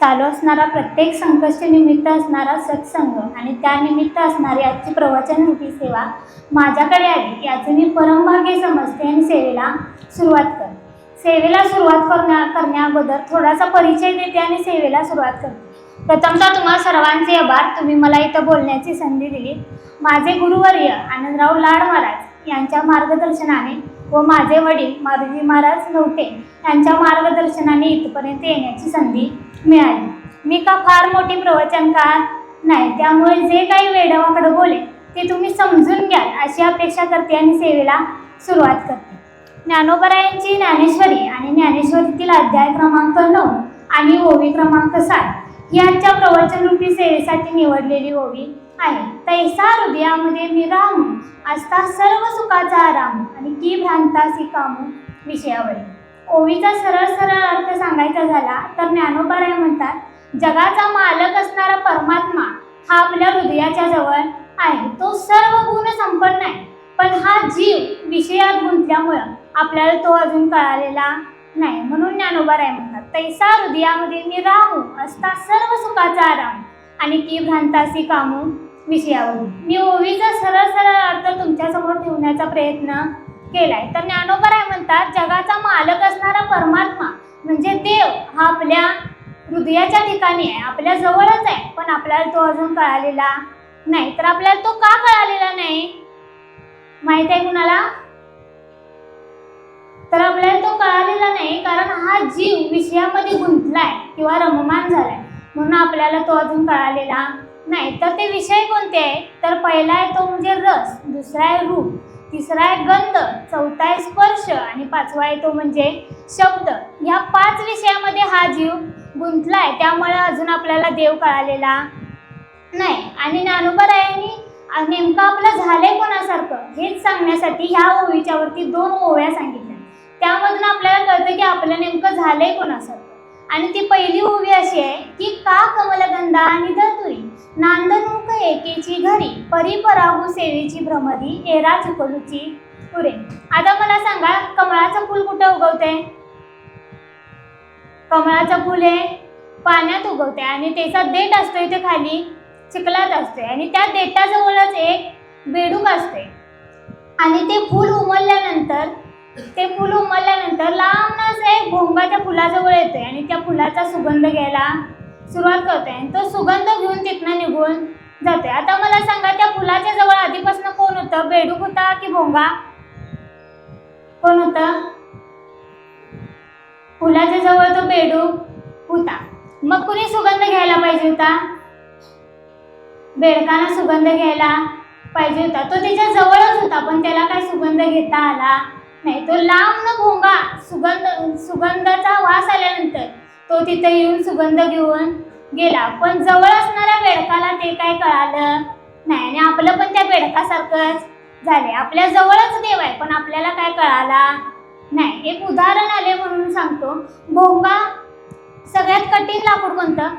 चालू असणारा प्रत्येक संकष्ट निमित्त असणारा सत्संग आणि त्यानिमित्त असणारी आजची प्रवचन रूपी सेवा माझ्याकडे आली याचं मी परमभाग्य समजते आणि सेवेला सुरुवात करते. सेवेला सुरुवात करण्या करण्या अगोदर थोडासा परिचय देते आणि सेवेला सुरुवात करते. प्रथमतः तुम्हा सर्वांचे आभार तुम्ही मला इथं बोलण्याची संधी दिली. माझे गुरुवर्य आनंदराव लाड महाराज यांच्या मार्गदर्शनाने व माझे वडील मारुजी महाराज नव्हते यांच्या मार्गदर्शनाने इथपर्यंत येण्याची संधी मिळाली. मी का फार मोठी प्रवचनकार नाही त्यामुळे जे काही वेडवाकडं बोले ते तुम्ही समजून घ्याल अशी अपेक्षा करते आणि सेवेला सुरुवात करते. ज्ञानोबरायांची ज्ञानेश्वरी आणि ज्ञानेश्वरीतील अध्याय क्रमांक नऊ आणि ओवी क्रमांक सात यांच्या प्रवचन प्रवचनरूपी सेवेसाठी निवडलेली ओवी आहे. तैसा हृदयामध्ये मी राम असता सर्व सुखाचा आराम आणि की भ्रांतासी कामू विषयावरील ओवीचा सरळ सरळ अर्थ सांगायचा झाला तर ज्ञानोबराय म्हणतात जगाचा मालक असणारा परमात्मा हा आपल्या हृदयाच्या जवळ आहे. तो सर्व गुण संपन्न आहे. पण हा जीव विषयात गुंतल्यामुळं आपल्याला तो अजून कळालेला नाही म्हणून ज्ञानोबाराय म्हणतात. तैसा हृदयामध्ये मी राहू असता सर्व सुखाचा आराम. आणि की भ्रांतासी कामू विषयावरून. मी ओवीचा सरळ सरळ अर्थ तुमच्यासमोर ठेवण्याचा प्रयत्न केलाय. तर ज्ञानोबाराय म्हणतात जगाचा मालक असणारा परमात्मा म्हणजे देव हा आपल्या हृदयाच्या ठिकाणी आहे. आपल्या जवळच आहे पण आपल्याला तो अजून कळालेला नाही. तर आपल्याला तो का कळालेला नाही? माहीत आहे कुणाला? तर आपल्याला तो कळालेला नाही कारण हा जीव विषयामध्ये गुंतलाय किंवा रममान झालाय. म्हणून आपल्याला तो अजून कळालेला नाही. तर ते विषय कोणते आहे? तर पहिला आहे तो म्हणजे रस दुसरा आहे रूप तिसरा आहे गंध चौथा आहे स्पर्श आणि पाचवा आहे तो म्हणजे शब्द. ह्या पाच विषयामध्ये हा जीव गुंतलाय त्यामुळे अजून आपल्याला देव कळालेला नाही. आणि ज्ञानोबरायांनी नेमकं आपलं झालंय कोणासारखं? हेच सांगण्यासाठी ह्या ओवीच्या वरती दोन ओव्या सांगितल्या. त्यामधून आपल्याला कळतं की आपलं नेमकं झालंय कोणासारखं आणि ती पहिली ओवी अशी आहे की का कमलगंधा आणि धतुरी नांदनुक एकेची घरी परिपराहू सेवेची भ्रमरी एरा चुकलूची पुरे. आता मला सांगा कमळाचं फूल कुठं उगवते कमळाचं फूल हे पाण्यात उगवते आणि त्याचा देठ असतो इथे खाली चिखलात असते आणि त्या देठाजवळच एक बेडूक असते आणि ते फूल उमलल्यानंतर ते फुल उमलल्यानंतर लांब असं एक भोंगा त्या फुलाजवळ येतोय आणि त्या फुलाचा सुगंध घ्यायला सुरुवात करते आणि तो सुगंध घेऊन तिथनं निघून जाते आता मला सांगा त्या फुलाच्या जवळ आधीपासून कोण होतं? बेडूक होता की भोंगा? कोण होत? फुलाच्या जवळ तो बेडूक होता. मग कुणी सुगंध घ्यायला पाहिजे होता? बेडकानं सुगंध घ्यायला पाहिजे होता. तो त्याच्या जवळच होता पण त्याला काय सुगंध घेता आला नाही तो लांब न भोंगा सुगंध सुगंधाचा वास आल्यानंतर तो तिथे येऊन सुगंध घेऊन गेला. पण जवळ असणाऱ्या बेडकाला ते काय कळालं? नाही आणि आपलं पण त्या बेडकासारखंच झाले आपल्या जवळच देव आहे पण आपल्याला काय कळाला? नाही एक उदाहरण आले म्हणून सांगतो. भोंगा सगळ्यात कठीण लाकूड कोणतं?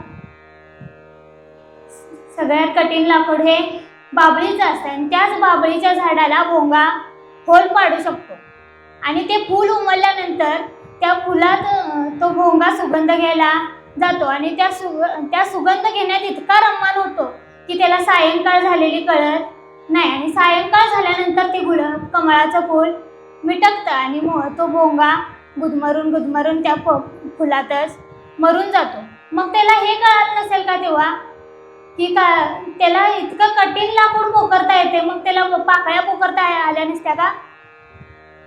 सगळ्यात कठीण लाकूड हे बाबळीचं असतं. आणि त्याच बाबळीच्या झाडाला भोंगा होल पाडू शकतो. आणि ते फूल उमलल्यानंतर त्या फुलात तो भोंगा सुगंध घ्यायला जातो. आणि त्या सुग त्या सुगंध घेण्यात इतका रम्मान होतो की त्याला सायंकाळ झालेली कळत नाही. आणि सायंकाळ झाल्यानंतर ते गुलाब कमळाचं फूल मिटकतं आणि मो तो भोंगा गुदमरून गुदमरून त्या फ फुलातच मरून जातो. मग त्याला हे कळत नसेल का तेव्हा? की का त्याला इतकं कठीण लाकूड पोकरता येते. मग त्याला पाकळ्या पोखरता आल्या नसत्या का?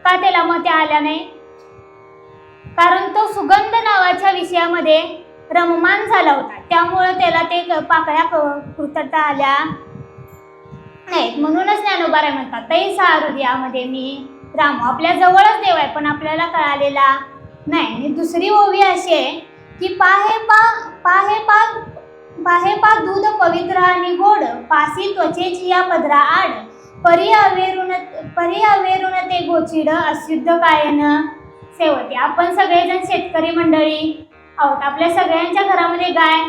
का त्याला मते आल्या नाही? कारण तो सुगंध नावाच्या विषयामध्ये रममान झाला होता. त्यामुळं त्याला ते क- पाकळ्या कृतता आल्या नाहीत. म्हणूनच ज्ञानोबाराय म्हणतात तैसा हृदयामध्ये मी रामू. आपल्या जवळच देव आहे पण आपल्याला कळालेला नाही. आणि दुसरी ओवी अशी आहे की पाहे पा पाहे पा पाहे पा दूध पवित्र आणि गोड. पासी त्वचेची या पदरा आड. परी अवेरून परी ते गोचिड अशुद्ध कायन सेवते. आपण सगळेजण शेतकरी मंडळी आहोत. आपल्या सगळ्यांच्या घरामध्ये गाय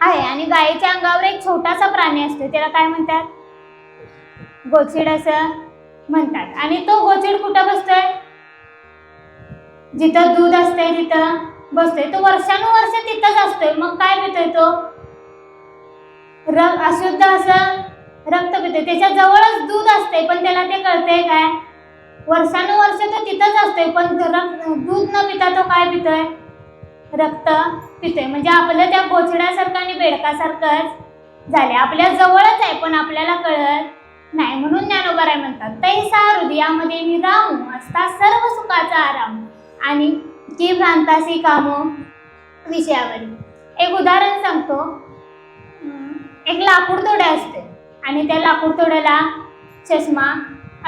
आहे आणि गायीच्या अंगावर एक छोटासा प्राणी असतो. त्याला काय म्हणतात? गोचिड असं म्हणतात. आणि तो गोचिड कुठं बसतोय? जिथं दूध असतंय तिथं बसतोय. तो वर्षानुवर्ष तिथंच असतोय. मग काय पितोय तो? रग अशुद्ध असं रक्त पितो त्याच्या जवळच दूध असते पण त्याला ते कळतंय काय? वर्षानुवर्ष तो तिथंच असतोय पण रक्त दूध न पिता तो काय पितोय? रक्त पितोय. म्हणजे आपलं त्या बोचड्यासारखं आणि बेडकासारखंच झाले आपल्या जवळच आहे पण आपल्याला कळत नाही. म्हणून ज्ञानोबाराय म्हणतात तैसा हृदयामध्ये मी राहू असता सर्व सुखाचा आराम. आणि की भ्रांतासी कामो विषयावरील एक उदाहरण सांगतो. एक लाकूड तोडे असते आणि त्या लाकूड तोड्याला चष्मा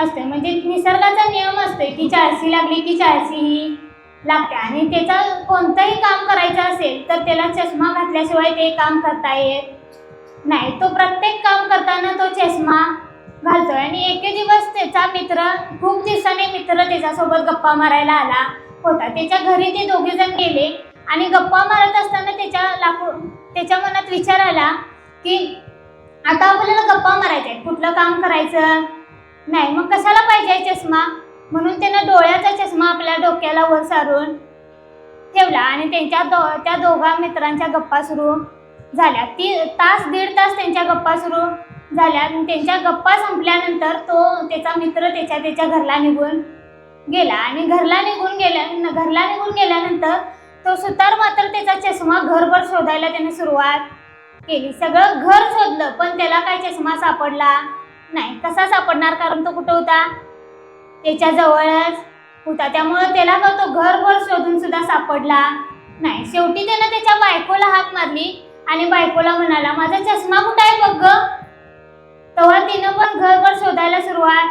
असते म्हणजे निसर्गाचा नियम असतो की चाळशी लागली की चाळशी ही लागते. आणि त्याचा कोणतंही काम करायचं असेल तर त्याला चष्मा घातल्याशिवाय ते काम करता येत नाही. तो प्रत्येक काम करताना तो चष्मा घालतो आणि एके दिवस त्याचा मित्र खूप दिवसाने मित्र त्याच्यासोबत गप्पा मारायला आला होता. त्याच्या घरी ते दोघे जण गेले आणि गप्पा मारत असताना त्याच्या लाकूड त्याच्या मनात विचार आला की आता आपल्याला गप्पा मारायच्या आहे कुठलं काम करायचं? नाही मग कशाला पाहिजे चष्मा? म्हणून त्यानं डोळ्याचा चष्मा आपल्या डोक्याला वर सारून ठेवला आणि त्यांच्या दो त्या दोघा मित्रांच्या गप्पा सुरू झाल्या. ती तास दीड तास त्यांच्या गप्पा सुरू झाल्या त्यांच्या गप्पा संपल्यानंतर तो त्याचा मित्र त्याच्या त्याच्या घरला निघून गेला आणि घरला निघून गेल्या घरला निघून गेल्यानंतर तो सुतार मात्र त्याचा चष्मा घरभर शोधायला त्याने सुरुवात केली सगळं घर शोधलं पण त्याला काय चष्मा सापडला? नाही कसा सापडणार? कारण तो कुठं होता? त्याच्या जवळच होता. त्यामुळं त्याला का तो घरभर शोधून सुद्धा सापडला. नाही शेवटी त्यानं त्याच्या बायकोला हाक मारली आणि बायकोला म्हणाला माझा चष्मा कुठं आहे बघ तेव्हा तिनं पण घरभर शोधायला सुरुवात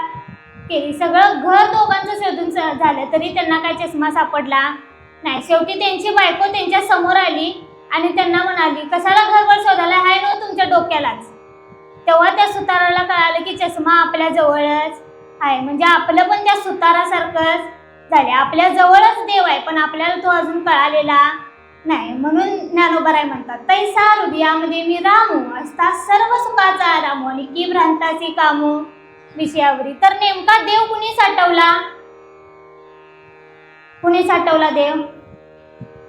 केली. सगळं घर दोघांचं शोधून स- झालं तरी त्यांना काय चष्मा सापडला? नाही शेवटी त्यांची बायको त्यांच्यासमोर आली. आणि त्यांना म्हणाली कशाला घरभर शोधायला? हाय ना हो तुमच्या डोक्यालाच. तेव्हा त्या सुताराला कळालं की चष्मा आपल्या जवळच आहे. म्हणजे आपलं पण त्या सुतारासारखंच झाले आपल्या जवळच देव आहे पण आपल्याला तो अजून कळालेला नाही. म्हणून ज्ञानोबराय म्हणतात तैसा हृदयामध्ये मी रामू असता सर्व सुखाचा रामू आणि की भ्रांताची कामू विषयावरी. तर नेमका देव कुणी साठवला? कुणी साठवला देव?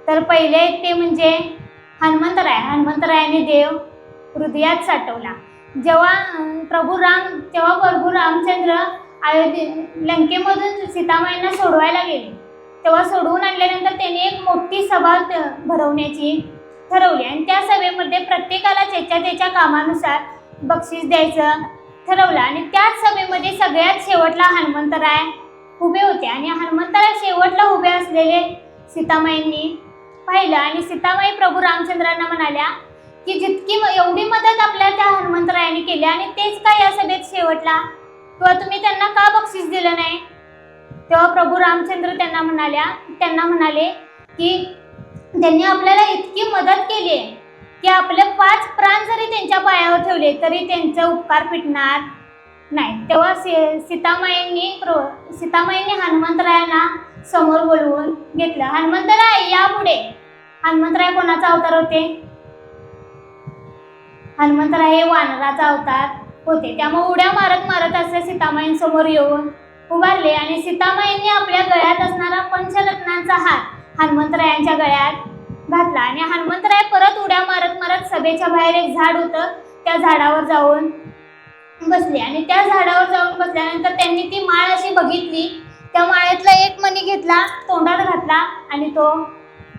तर पहिले ते म्हणजे हनुमंतराय हनुमंतरायाने देव हृदयात साठवला. जेव्हा प्रभू राम तेव्हा प्रभू रामचंद्र अयोध्ये लंकेमधून सीतामाईंना सोडवायला गेले तेव्हा सोडवून आणल्यानंतर त्यांनी एक मोठी सभा भरवण्याची ठरवली. आणि त्या सभेमध्ये प्रत्येकाला त्याच्या त्याच्या कामानुसार बक्षीस द्यायचं ठरवलं. आणि त्याच सभेमध्ये सगळ्यात शेवटला हनुमंतराय उभे होते. आणि हनुमंतराय शेवटला उभे असलेले सीतामाईंनी पाहिलं आणि सीतामाई प्रभू रामचंद्रांना म्हणाल्या की जितकी एवढी मदत आपल्या त्या हनुमंतरायाने केली आणि तेच का या सभेत शेवटला? किंवा तुम्ही त्यांना का बक्षीस दिलं नाही? तेव्हा प्रभू रामचंद्र त्यांना म्हणाल्या त्यांना म्हणाले की त्यांनी आपल्याला इतकी मदत केली आहे की आपले पाच प्राण जरी त्यांच्या पायावर ठेवले तरी त्यांचा उपकार फिटणार नाही. तेव्हा सी सीतामाईंनी प्रो सीतामाईंनी हनुमंतरायांना समोर बोलवून घेतलं. हनुमंतराय यापुढे हनुमंतराय कोणाचा अवतार होते? हनुमंतराय हे वानराचा अवतार होते. त्यामुळे उड्या मारत मारत असे सीतामाईंसमोर येऊन उभारले आणि सीतामाईंनी आपल्या गळ्यात असणारा पंचरत्नांचा हात हनुमंतरायांच्या गळ्यात घातला आणि हनुमंतराय परत उड्या मारत मारत सभेच्या बाहेर एक झाड होतं. त्या झाडावर जाऊन बसले आणि त्या झाडावर जाऊन बसल्यानंतर त्यांनी ती माळ अशी बघितली. त्या माळ्यातला एक मणी घेतला तोंडात घातला आणि तो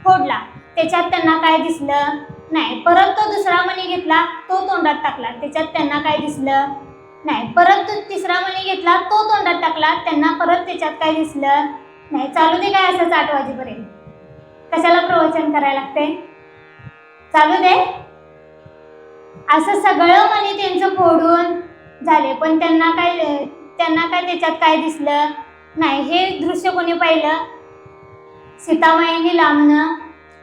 फोडला. त्याच्यात त्यांना काय दिसलं? नाही परत तो दुसरा मणी घेतला तो तोंडात टाकला. त्याच्यात त्यांना काय दिसलं? नाही परत तो तिसरा मणी घेतला तो तोंडात टाकला. त्यांना परत त्याच्यात काय दिसलं? नाही चालू दे काय असंच आठ वाजेपर्यंत. कशाला प्रवचन करायला लागते चालू दे. असं सगळं मणी त्यांचं फोडून झाले पण त्यांना काय त्यांना काय त्याच्यात काय दिसलं? नाही हे दृश्य कोणी पाहिलं? सीतामाईंनी लांबणं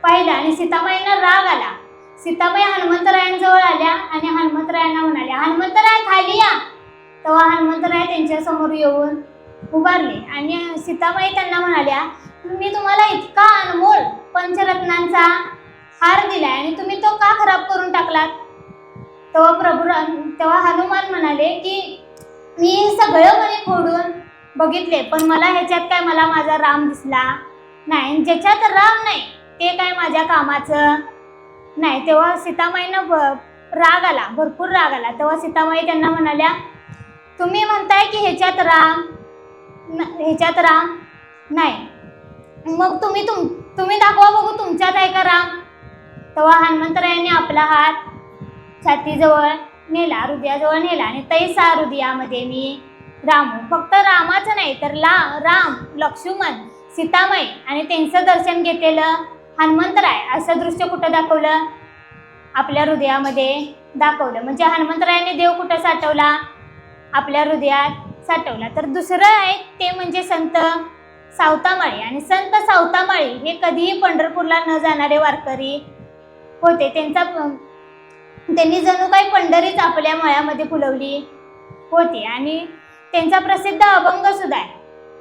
पाहिलं आणि सीतामाईंना राग आला. सीताबाई हनुमंतरायांजवळ आल्या आणि हनुमंतरायांना म्हणाल्या हनुमंतराय खाली या. तेव्हा हनुमंतराय त्यांच्यासमोर येऊन उभारले आणि सीताबाई त्यांना म्हणाल्या मी तुम्हाला इतका अनमोल पंचरत्नांचा हार दिलाय आणि तुम्ही तो का खराब करून टाकलात? तेव्हा प्रभू तेव्हा हनुमान म्हणाले की मी हे सगळं मणी फोडून बघितले पण मला ह्याच्यात काय मला माझा राम दिसला नाही. आणि ज्याच्यात राम नाही ते काय माझ्या कामाचं? नाही तेव्हा सीतामाईनं राग आला भरपूर राग आला. तेव्हा सीतामाई त्यांना म्हणाल्या तुम्ही म्हणताय की ह्याच्यात राम न- ह्याच्यात राम? नाही. मग तुम्ही तुम तुम्ही दाखवा बघू तुमच्यात आहे का राम? तेव्हा हनुमंतरायांनी आपला हात छातीजवळ नेला हृदयाजवळ नेला आणि तैसा हृदयामध्ये मी रामू. फक्त रामाचं नाही तर ला राम लक्ष्मण सीतामाई आणि त्यांचं दर्शन घेतलेलं हनुमंतराय असं दृश्य कुठं दाखवलं? आपल्या हृदयामध्ये दाखवलं. म्हणजे हनुमंतरायाने देव कुठं साठवला? आपल्या हृदयात साठवला. तर दुसरं आहे ते म्हणजे संत सावतामाळी. आणि संत सावतामाळी हे कधीही पंढरपूरला न जाणारे वारकरी होते. त्यांचा त्यांनी जणू काही पंढरीच आपल्या मळ्यामध्ये फुलवली होती. आणि त्यांचा प्रसिद्ध अभंग सुद्धा आहे.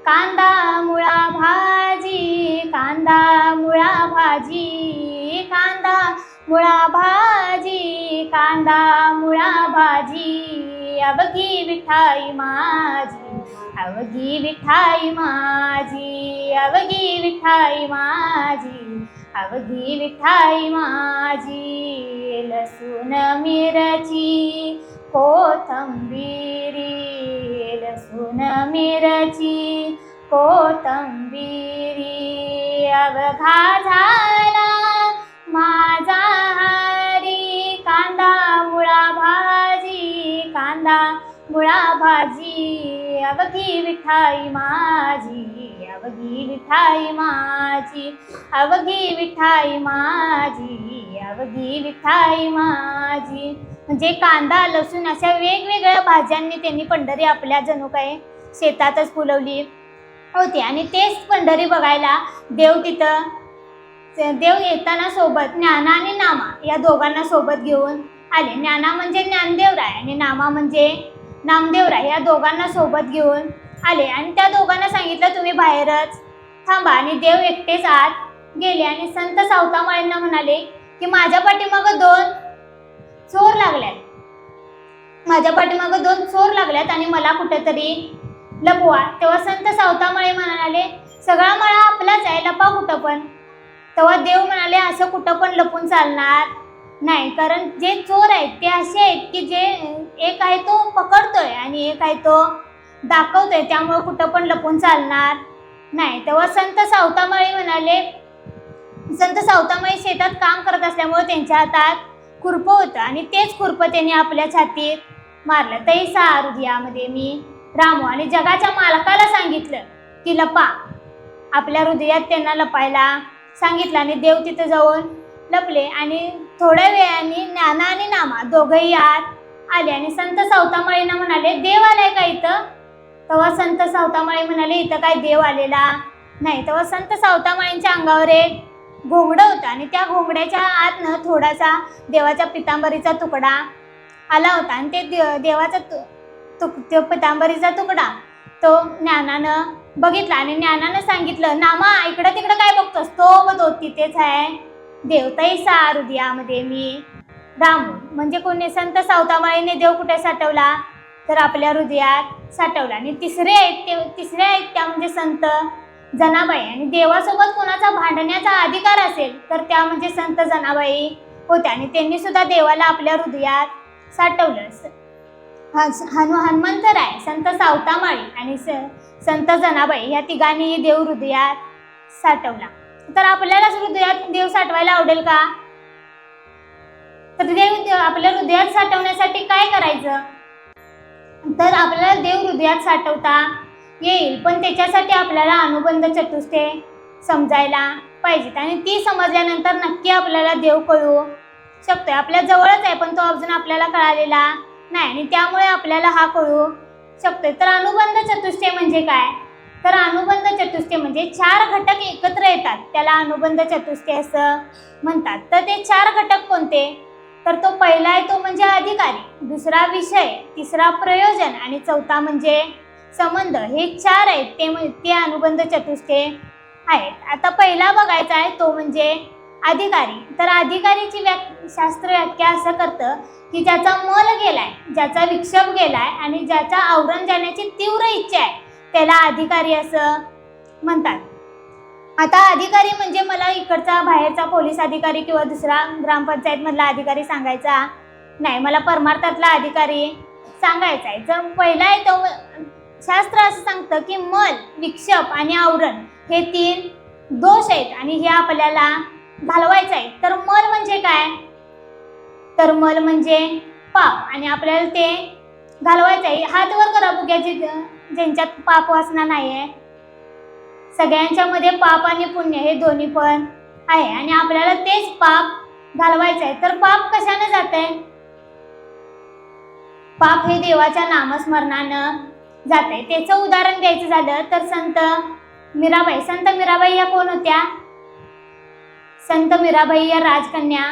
कांदा मुळा भाजी कांदा मुळा भाजी कांदा मुळा भाजी कांदा मुळा भाजी. अवघी विठाई माझी अवघी विठाई माझी अवघी विठाई माझी अवघी विठाई माझी. लसूण मिरची कोथंबीरी लसूण मिरची. कोथंबिरी अवघा झाला माझा हरी कांदा मुळा भाजी कांदा मुळा भाजी अवघी विठाई माझी अवघी विठाई माझी अवघी विठाई माझी अवघी विठाई माझी. म्हणजे कांदा लसूण अशा वेगवेगळ्या भाज्यांनी त्यांनी पंढरी आपल्या जणू काय शेतातच फुलवली. होती. आणि तेच पंढरी बघायला देव तिथं देव येताना सोबत ज्ञाना आणि नामा या दोघांना सोबत घेऊन आले. ज्ञाना म्हणजे ज्ञानदेवराय आणि नामा म्हणजे नामदेवराय या दोघांना सोबत घेऊन आले. आणि त्या दोघांना सांगितलं तुम्ही बाहेरच थांबा. आणि देव एकटेच आत गेले. आणि संत सावतामाळ्यांना म्हणाले की माझ्या पाठीमागं दोन चोर लागल्यात. माझ्या पाठीमागं दोन चोर लागल्यात आणि मला कुठेतरी लपवा. तेव्हा संत सावतामळे म्हणाले सगळा मळा आपलाच आहे लपा कुठं पण. तेव्हा देव म्हणाले असं कुठं पण लपून चालणार नाही. कारण जे चोर आहेत ते असे आहेत की जे एक आहे तो पकडतोय आणि एक आहे तो दाखवतोय. त्यामुळे कुठं पण लपून चालणार नाही. तेव्हा संत सावतामळे म्हणाले संत सावतामळे शेतात काम करत असल्यामुळे त्यांच्या हातात खुरपं होतं आणि तेच खुरपं त्यांनी आपल्या छातीत मारलं. तैसा हृदयामध्ये मी. रामू आणि जगाच्या मालकाला सांगितलं की लपा. आपल्या हृदयात त्यांना लपायला सांगितलं आणि देव तिथं जाऊन लपले आणि थोड्या वेळाने ज्ञाना आणि नामा दोघंही आत आले आणि संत सावतामाळींना म्हणाले देव आलाय का इथं? तेव्हा संत सावतामाळी म्हणाले इथं काय देव आलेला नाही. तेव्हा संत सावतामाळींच्या अंगावर एक घोंगडं होतं आणि त्या घोंगड्याच्या आतनं थोडासा देवाच्या पितांबरीचा तुकडा आला होता आणि ते दे देवाचा तो तुक तो पितांबरीचा तुकडा. तो ज्ञानानं बघितला आणि ज्ञानानं सांगितलं नामा इकडं तिकडं काय बघतोस? तो व तो तिथेच आहे. देवताईसा हृदयामध्ये मी. रामू म्हणजे कोणी संत सावतामाळीने देव कुठे साठवला? तर आपल्या हृदयात साठवला. आणि तिसरे आहेत ते तिसरे आहेत त्या म्हणजे संत जनाबाई. आणि देवासोबत कोणाचा भांडण्याचा अधिकार असेल तर त्या म्हणजे संत जनाबाई होत्या. आणि त्यांनी सुद्धा देवाला आपल्या हृदयात साठवलं हनु हनुमंतराय संत सावतामाळी आणि संत जनाबाई या तिघांनीही देव हृदयात साठवला. तर आपल्यालाच हृदयात देव साठवायला आवडेल का? तर देव देव आपल्या हृदयात साठवण्यासाठी काय करायचं? तर आपल्याला देव हृदयात साठवता येईल पण त्याच्यासाठी आपल्याला अनुबंध चतुष्टे समजायला पाहिजेत आणि ती समजल्यानंतर नक्की आपल्याला देव कळू शकतोय. आपल्या जवळच आहे पण तो अजून आपल्याला कळालेला नाही आणि त्यामुळे आपल्याला हा कळू शकतोय. तर अनुबंध चतुष्टय म्हणजे काय? तर अनुबंध चतुष्टय म्हणजे चार घटक एकत्र येतात. त्याला अनुबंध चतुष्टय असं म्हणतात. तर ते चार घटक कोणते? तर तो पहिला आहे तो म्हणजे अधिकारी. दुसरा विषय तिसरा प्रयोजन आणि चौथा म्हणजे संबंध. हे चार आहेत ते ते अनुबंध चतुष्टय आहेत. आता पहिला बघायचा आहे तो म्हणजे अधिकारी. तर अधिकारीची व्या शास्त्र व्याख्या असं करतं की ज्याचा मल गेलाय ज्याचा विक्षेप गेलाय आणि ज्याचा आवरण जाण्याची तीव्र इच्छा आहे त्याला अधिकारी असं म्हणतात. आता अधिकारी म्हणजे मला इकडचा बाहेरचा पोलीस अधिकारी किंवा दुसरा ग्रामपंचायतमधला अधिकारी सांगायचा नाही. मला परमार्थातला अधिकारी सांगायचा आहे. जर पहिला आहे तो शास्त्र असं सांगतं की मल विक्षेप आणि आवरण हे तीन दोष आहेत आणि हे आपल्याला घालवायचं आहे तर मल म्हणजे काय? तर मल म्हणजे पाप. आणि आपल्याला ते घालवायचं आहे हात वर करा बघूया जे ज्यांच्यात पाप वासना नाही आहे सगळ्यांच्या मध्ये पाप आणि पुण्य हे दोन्ही पण आहे. आणि आपल्याला तेच पाप घालवायचं आहे तर पाप कशाने जात आहे पाप हे देवाच्या नामस्मरणानं जात आहे त्याचं उदाहरण द्यायचं झालं तर संत मीराबाई. संत मीराबाई या कोण होत्या? संत मीराबाई या राजकन्या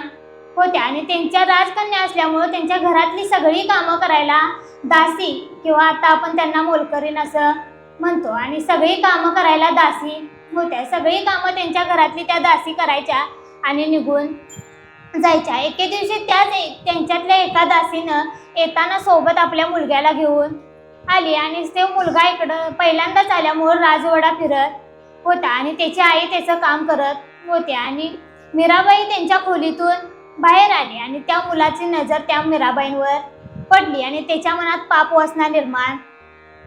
होत्या. आणि त्यांच्या राजकन्या असल्यामुळं त्यांच्या घरातली सगळी कामं करायला दासी किंवा आता आपण त्यांना मोलकरीन असं म्हणतो. आणि सगळी कामं करायला दासी होत्या. सगळी कामं त्यांच्या घरातली त्या दासी करायच्या आणि निघून जायच्या. एके दिवशी त्याच त्यांच्यातल्या एका दासीनं येताना सोबत आपल्या मुलग्याला घेऊन आली. आणि ते मुलगा इकडं पहिल्यांदाच आल्यामुळं राजवडा फिरत होता. आणि त्याची आई त्याचं काम करत होते. आणि मीराबाई त्यांच्या खोलीतून बाहेर आली आणि त्या मुलाची नजर त्या मीराबाईंवर पडली आणि त्याच्या मनात पाप वासना निर्माण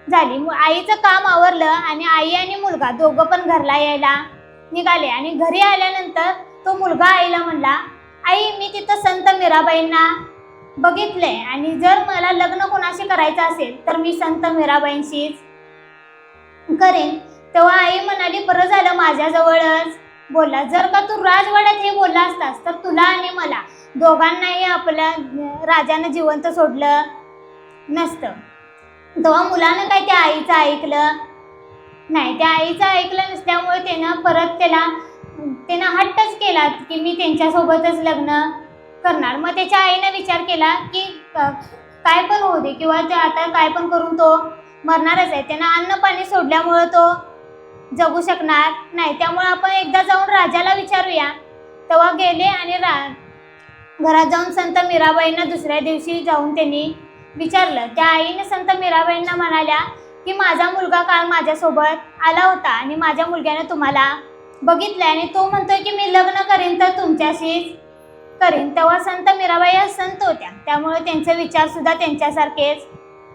झाली. मु- आईचं काम आवरलं आणि आई आणि मुलगा दोघं पण घरला यायला निघाले आणि घरी आल्यानंतर तो मुलगा आईला म्हणला आई मी तिथं संत मीराबाईंना बघितलंय आणि जर मला लग्न कोणाशी करायचं असेल तर मी संत मीराबाईंशीच करेन. तेव्हा आई म्हणाली बरं झालं माझ्याजवळच बोलला जर का तू राजवाड्यात हे बोलला असतास तर तुला आणि मला दोघांनाही आपल्या राजानं जिवंत सोडलं नसतं. तेव्हा मुलानं काय त्या आईचं ऐकलं? नाही त्या आईचं ऐकलं नसल्यामुळे त्यानं परत त्याला त्यानं हट्टच केला की मी त्यांच्यासोबतच लग्न करणार. मग त्याच्या आईनं विचार केला की काय पण होऊ दे किंवा ते आता काय पण करून तो मरणारच आहे. त्यानं अन्न पाणी सोडल्यामुळं तो जगू शकणार नाही. त्यामुळे आपण एकदा जाऊन राजाला विचारूया. तेव्हा गेले आणि रा घरात जाऊन संत मीराबाईंना दुसऱ्या दिवशी जाऊन त्यांनी विचारलं. त्या आईने संत मीराबाईंना म्हणाल्या की माझा मुलगा काल माझ्यासोबत आला होता आणि माझ्या मुलग्याने तुम्हाला बघितलं आणि तो म्हणतोय की मी लग्न करेन तर तुमच्याशीच करेन. तेव्हा संत मीराबाई या संत होत्या. त्यामुळे त्यांचे विचारसुद्धा त्यांच्यासारखेच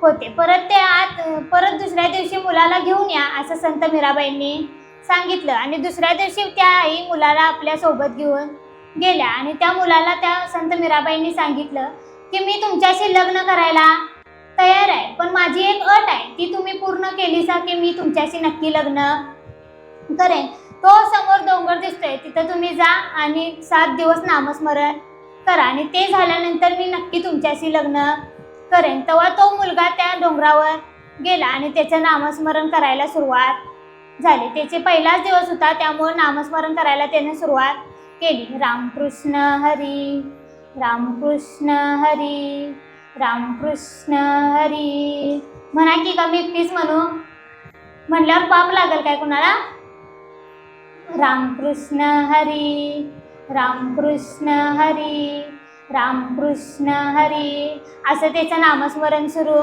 होते. परत ते आत परत दुसऱ्या दिवशी मुलाला घेऊन या असं संत मीराबाईंनी सांगितलं. आणि दुसऱ्या दिवशी त्या आई मुलाला आपल्यासोबत घेऊन गेल्या. आणि त्या मुलाला त्या संत मीराबाईंनी सांगितलं की मी तुमच्याशी लग्न करायला तयार आहे पण माझी एक अट आहे. ती तुम्ही पूर्ण केलीसा की मी तुमच्याशी नक्की लग्न करेन? तो समोर डोंगर दिसतोय. तिथं तुम्ही जा आणि सात दिवस नामस्मरण करा. आणि ते झाल्यानंतर मी नक्की तुमच्याशी लग्न करेन तेव्हा तो मुलगा त्या डोंगरावर गेला आणि त्याचं नामस्मरण करायला सुरुवात झाली. त्याचे पहिलाच दिवस होता त्यामुळे नामस्मरण करायला त्याने सुरुवात केली. रामकृष्ण हरी रामकृष्ण हरी रामकृष्ण हरी. म्हणा की का मी एकटीच म्हणू. म्हणल्यावर पाप लागेल काय कुणाला? रामकृष्ण हरी रामकृष्ण हरी. रामकृष्ण हरी. असं त्याचं नामस्मरण सुरू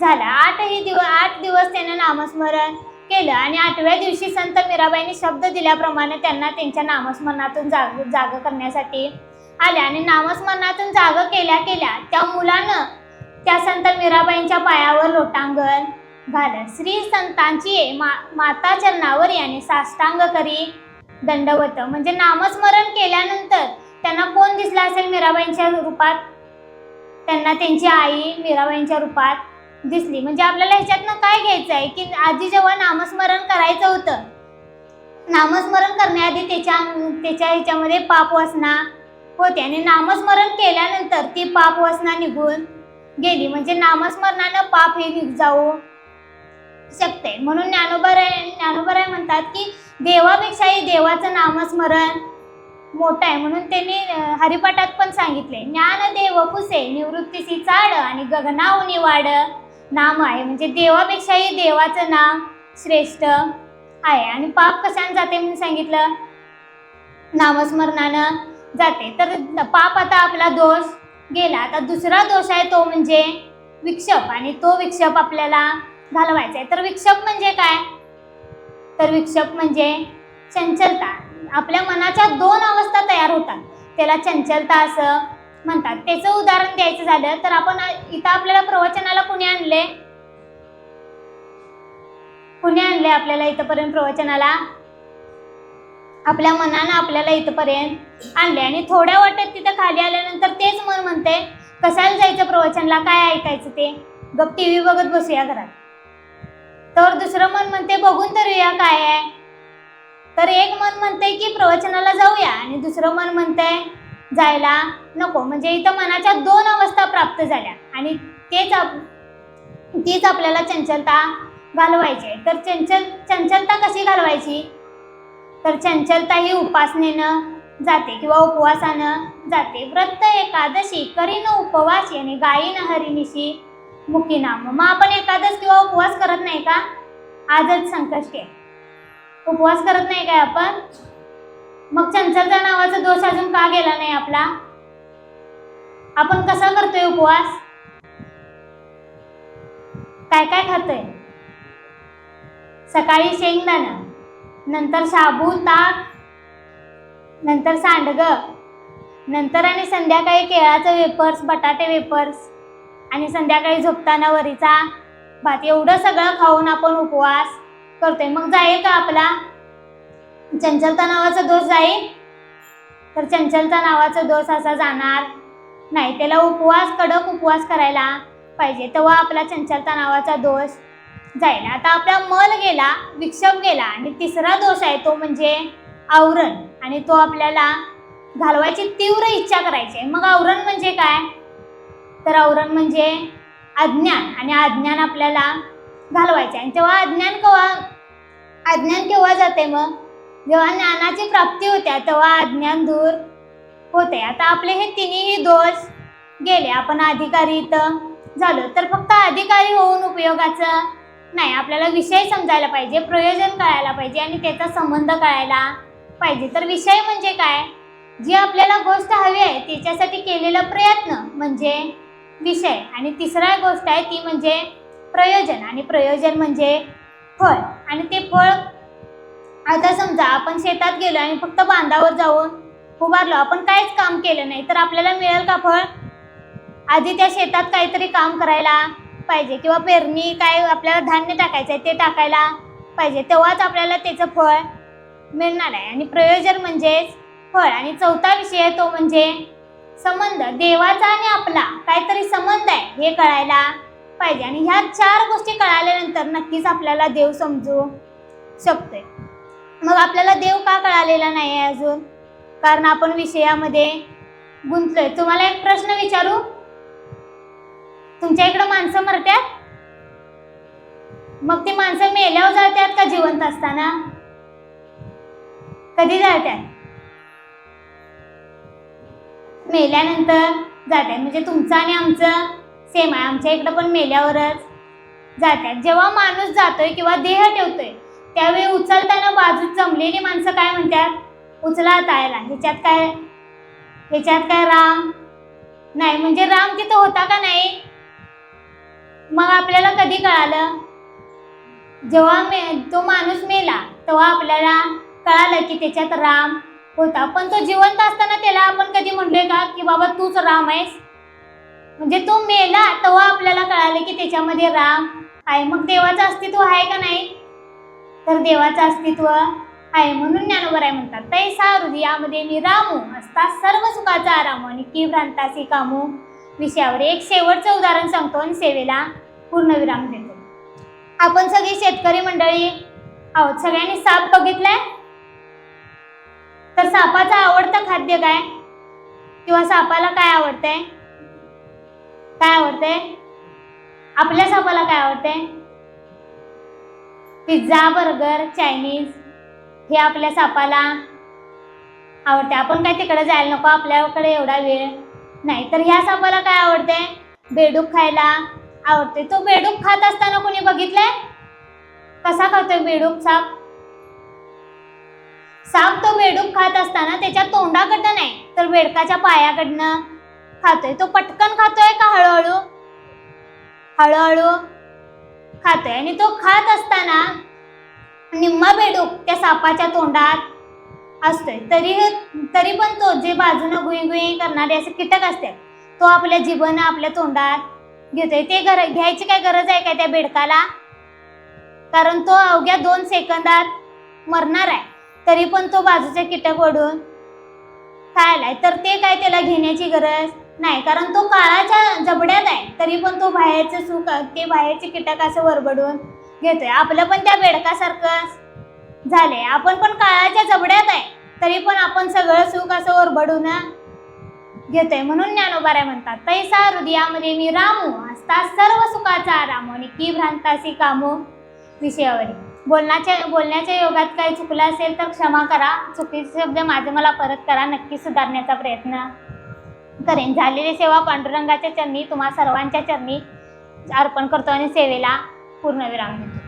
झालं. आठही दिवस आठ दिवस त्यानं नामस्मरण केलं आणि आठव्या दिवशी संत मीराबाईंनी शब्द दिल्याप्रमाणे त्यांना त्यांच्या नामस्मरणातून जाग जाग करण्यासाठी आल्या आणि नामस्मरणातून जाग केल्या केल्या त्या मुलानं त्या संत मीराबाईंच्या पायावर लोटांगण घालं श्री संतांची मा माता चरणावर याने साष्टांग करी दंडवत. म्हणजे नामस्मरण केल्यानंतर त्यांना कोण दिसला असेल मीराबाईंच्या रूपात? त्यांना त्यांची आई मीराबाईंच्या रूपात दिसली. म्हणजे आपल्याला ह्याच्यातनं काय घ्यायचं आहे? की आधी जेव्हा नामस्मरण करायचं होतं नामस्मरण करण्याआधी त्याच्या त्याच्या ह्याच्यामध्ये पापवासना होते. आणि नामस्मरण केल्यानंतर ती पापवासना निघून गेली. म्हणजे नामस्मरणानं पाप हे निघ जाऊ शकते म्हणून ज्ञानोबराय ज्ञानोबराय म्हणतात की देवापेक्षाही देवाचं नामस्मरण मोठं आहे म्हणून त्यांनी हरिपाठात पण सांगितले ज्ञान देव पुसे निवृत्तीसी चाड आणि गगनावनी वाड नाम आहे. म्हणजे देवापेक्षाही देवाचं नाम श्रेष्ठ आहे. आणि पाप कशाने जाते म्हणून सांगितलं? नामस्मरणानं जाते. तर पाप आता आपला दोष गेला. आता दुसरा दोष आहे तो म्हणजे विक्षेप. आणि तो विक्षेप आपल्याला घालवायचा आहे. तर विक्षेप म्हणजे काय? तर विक्षेप म्हणजे चंचलता. आपल्या मनाच्या दोन अवस्था तयार होतात. त्याला चंचलता असं म्हणतात. त्याचं उदाहरण द्यायचं झालं तर आपण इथं आपल्याला प्रवचनाला कुणी आणले? कुणी आणले आपल्याला इथंपर्यंत प्रवचनाला? आपल्या मनानं आपल्याला इथपर्यंत आणले. आणि थोड्या वाटत तिथं खाली आल्यानंतर तेच मन म्हणते कशाला जायचं प्रवचनला? काय ऐकायचं ते? गप टी व्ही बघत बसूया घरात. तर दुसरं मन म्हणते बघून तर काय आहे. तर एक मन म्हणते की प्रवचनाला जाऊया आणि दुसरं मन म्हणते जायला नको. म्हणजे इथं मनाच्या दोन अवस्था प्राप्त झाल्या आणि तेच आप तीच आपल्याला चंचलता घालवायची आहे. तर चंचल चंचलता कशी घालवायची? तर चंचलता ही उपासनेनं जाते किंवा उपवासानं जाते. व्रत एकादशी करीन उपवास आणि गायीन हरिनिशी मुकी नाम मग आपण एकादश किंवा उपवास करत नाही का? आजच संकष्ट आहे. उपवास करत नाही काय आपण? मग चंचलता नावाचा दोष अजून का गेला नाही आपला? आपण कसा करतोय उपवास? काय काय खातोय? सकाळी शेंगदाणा नंतर शाबू ताक नंतर सांडग नंतर आणि संध्याकाळी केळाचं वेपर्स बटाटे वेपर्स आणि संध्याकाळी झोपताना वरीचा भात. एवढं सगळं खाऊन आपण उपवास करतोय. मग जाईल का आपला? चंचलता नावाचा दोष जाईल? तर चंचलता नावाचा दोष असा जाणार नाही. त्याला उपवास कडक उपवास करायला पाहिजे. तेव्हा आपला चंचलता नावाचा दोष जाईल. आता आपला मल गेला विक्षेप गेला आणि तिसरा दोष आहे तो म्हणजे आवरण. आणि तो आपल्याला घालवायची तीव्र इच्छा करायची आहे. मग आवरण म्हणजे काय? तर आवरण म्हणजे अज्ञान. आणि अज्ञान आपल्याला घालवायचे आणि तेव्हा अज्ञान केव्हा अज्ञान केव्हा जाते मग? जेव्हा ज्ञानाची प्राप्ती होत्या तेव्हा अज्ञान दूर होते. आता आपले हे तिन्ही दोष गेले. आपण अधिकारी इथं झालो तर फक्त अधिकारी होऊन उपयोगाचं नाही. आपल्याला विषय समजायला पाहिजे प्रयोजन कळायला पाहिजे आणि त्याचा संबंध कळायला पाहिजे. तर विषय म्हणजे काय? जी आपल्याला गोष्ट हवी आहे त्याच्यासाठी केलेला प्रयत्न म्हणजे विषय. आणि तिसरा गोष्ट आहे ती म्हणजे प्रयोजन. आणि प्रयोजन म्हणजे फळ. आणि ते फळ आता समजा आपण शेतात गेलो आणि फक्त बांधावर जाऊन उभारलो आपण काहीच काम केलं नाही तर आपल्याला मिळेल का फळ? आधी त्या शेतात काहीतरी काम करायला पाहिजे किंवा पेरणी काय आपल्याला धान्य टाकायचं आहे ते टाकायला पाहिजे तेव्हाच आपल्याला त्याचं फळ मिळणार आहे. आणि प्रयोजन म्हणजेच फळ. आणि चौथा विषय आहे तो म्हणजे संबंध. देवाचा आणि आपला काहीतरी संबंध आहे हे कळायला पाहिजे. आणि ह्या चार गोष्टी कळाल्यानंतर नक्कीच आपल्याला देव समजू शकतोय. मग आपल्याला देव का कळालेला नाही आहे अजून? कारण आपण विषयामध्ये गुंतलोय. तुम्हाला एक प्रश्न विचारू? तुमच्या इकडं माणसं मरतात मग ती माणसं मेल्यावर जातात का जिवंत असताना? कधी जातात मेल्यानंतर जातात म्हणजे तुमचं आणि आमचं सेम आहे आमच्या इकडं पण मेल्यावरच जातात जेव्हा माणूस जातोय किंवा देह ठेवतोय त्यावेळी उचलताना बाजूत जमलेली माणसं काय म्हणतात? उचला तायला ह्याच्यात काय? ह्याच्यात काय राम? नाही म्हणजे राम तिथं होता का नाही? मग आपल्याला कधी कळालं? जेव्हा मे तो माणूस मेला तेव्हा आपल्याला कळालं की त्याच्यात राम होता. पण तो जिवंत असताना त्याला आपण कधी म्हणलोय का की बाबा तूच राम आहेस? म्हणजे तो मेला तेव्हा आपल्याला कळालं की त्याच्यामध्ये राम आहे. मग देवाचं अस्तित्व आहे का नाही? तर देवाचं अस्तित्व आहे म्हणून ज्ञानोबर आहे म्हणतात तैसा हृदयामध्ये मी रामू असता सर्व सुखाचा आराम आणि की भ्रांतासी कामू. विषयावर एक शेवटचं उदाहरण सांगतो आणि सेवेला पूर्णविराम देतो. आपण सगळी शेतकरी मंडळी आहोत. सगळ्यांनी साप बघितलाय? तर सापाचं आवडतं खाद्य काय? किंवा सापाला काय आवडतंय? काय आवडते? आपल्या सापाला काय आवडते? पिझ्झा बर्गर चायनीज हे आपल्या सापाला आवडते. आपण काय तिकडे जायला नको आपल्याकडे एवढा वेळ नाही. तर ह्या सापाला काय आवडते? बेडूक खायला आवडते. तो बेडूक खात असताना कोणी बघितलंय? कसा खातोय बेडूक साप? साप तो बेडूक खात असताना त्याच्या तोंडाकडनं नाही तर बेडकाच्या पायाकडनं खातोय? तो पटकन खातोय का हळूहळू? हळूहळू खातोय. आणि तो खात असताना निम्मा बेडूक त्या सापाच्या तोंडात असतोय. तरी तरी पण तो जे बाजूनं गुई गुई करणारे असे कीटक असतात तो आपल्या जीवन आपल्या तोंडात घेतोय. ते गर घ्यायची काय गरज आहे का त्या बेडकाला? कारण तो अवघ्या दोन सेकंदात मरणार आहे. तरी पण तो बाजूचे कीटक ओढून खायलाय. तर ते काय त्याला घेण्याची गरज? नाही कारण तो काळाच्या जबड्यात आहे. तरी पण तो बाहेरचं सुख ते बाहेरचे कीटक असं वरबडून घेतोय. आपलं पण त्या बेडकासारखं झालंय. आपण पण काळाच्या जबड्यात आहे. तरी पण आपण सगळं सुख असं वरबडून घेतोय म्हणून ज्ञानोबाऱ्या म्हणतात. तैसा हृदयामध्ये मी रामू असता सर्व सुखाचा आराम आणि की भ्रांतासी कामो विषयावरी. बोलण्याच्या बोलण्याच्या योगात काही चुकलं असेल तर क्षमा करा. चुकीचे शब्द माझे मला परत करा. नक्की सुधारण्याचा प्रयत्न करेन. झालेली सेवा पांडुरंगाच्या चरणी तुम्हा सर्वांच्या चरणी अर्पण करतो आणि सेवेला पूर्णविराम देतो.